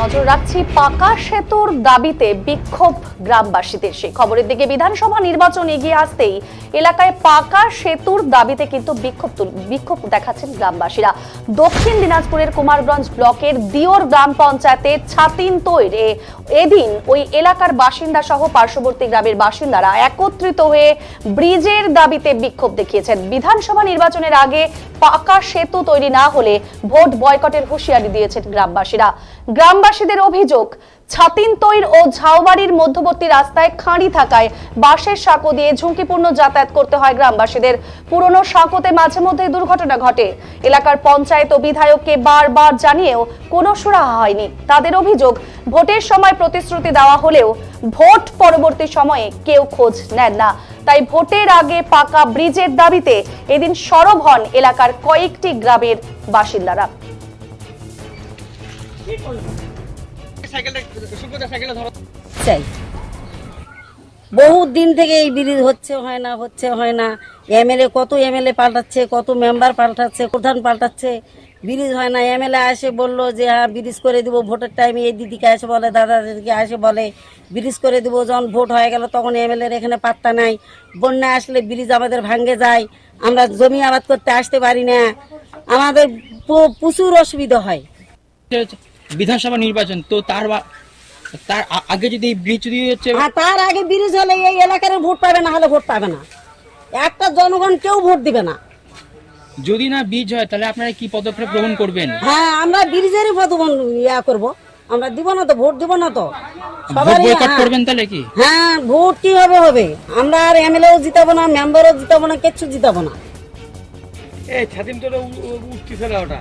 নজর রাখছি পাকা সেতুর দাবিতে বিক্ষোভ গ্রামবাসীদের। সেই খবরের দিকে বিধানসভা নির্বাচন এগিয়ে আসতেই এলাকায় পাকা সেতুর দাবিতে কিন্তু বিক্ষোভ বিক্ষোভ দেখাচ্ছেন গ্রামবাসীরা। দক্ষিণ দিনাজপুরের কুমারগঞ্জ ব্লকের দিওর গ্রাম পঞ্চায়েতে ছাতিন তৈরে এদিন ওই এলাকার বাসিন্দা সহ পার্শ্ববর্তী গ্রামের বাসিন্দারা একত্রিত হয়ে ব্রিজের দাবিতে বিক্ষোভ দেখিয়েছেন। বিধানসভা নির্বাচনের আগে পাকা সেতু তৈরি না হলে ভোট বয়কটের হুঁশিয়ারি দিয়েছেন গ্রামবাসীরা। গ্রামবাসীদের অভিযোগ, ছাতিন তৈর ও ঝাউবাড়ির মধ্যবর্তী রাস্তায় খাঁড়ি থাকায় বাঁশের সাঁকো দিয়ে ঝুঁকিপূর্ণ যাতায়াত করতে হয় গ্রামবাসীদের। পুরনো সাঁকোতে মাঝে মধ্যে দুর্ঘটনা ঘটে। এলাকার পঞ্চায়েত ও বিধায়ককে বারবার জানিয়েও কোনো সুরাহা হয়নি। তাদের অভিযোগ, ভোটের সময় প্রতিশ্রুতি দেওয়া হলেও ভোট পরবর্তী সময়ে কেউ খোঁজ নেন না। তাই ভোটের আগে পাকা ব্রিজের দাবিতে এদিন সরব হন এলাকার কয়েকটি গ্রামের বাসিন্দারা। চাই। বহুত দিন থেকে এই ব্রিজ হচ্ছে হয় না হচ্ছে হয় না। এমএলএ কত এমএলএ পাল্টাচ্ছে কত মেম্বার পাল্টাচ্ছে প্রধান পাল্টাচ্ছে। ব্রিজ হয় না এমএলএ আসে বলল যে হ্যাঁ ব্রিজ করে দিব ভোটের টাইমে এই দিদিকে আসে বলে দাদা দিদিকে আসে বলে। ব্রিজ করে দিব যখন ভোট হয়ে গেল তখন এমএলএর এখানে পাত্তা নাই। বন্যা আসলে ব্রিজ আমাদের ভাঙ্গে যায়। আমরা জমি আবাদ করতে আসতে পারি না। আমাদের প্রচুর অসুবিধা হয়। বিধানসভা নির্বাচন তো তার তার আগে যদি ব্রিজ যদি হচ্ছে আর তার আগে ব্রিজ হলে এই এলাকার ভোট পাবে না হলে ভোট পাবে না। একটা জনগণ কেউ ভোট দিবে না। যদি না ব্রিজ হয় তাহলে আপনারা কি পদক্ষেপ গ্রহণ করবেন? হ্যাঁ আমরা ব্রিজেরই প্রতিবন্ধ ইয়া করব। আমরা দিব না তো ভোট দিব না তো। ভোট সবারই বয়কট হ্যাঁ। করবেন তাহলে কি? হ্যাঁ ভোট কি হবে? হবে আমরা আর এমএলএও জিতাবো না মেম্বারও জিতাবো না কিচ্ছু জিতাবো না। এই ছাতিম তোরা উঠতেছে না ওটা।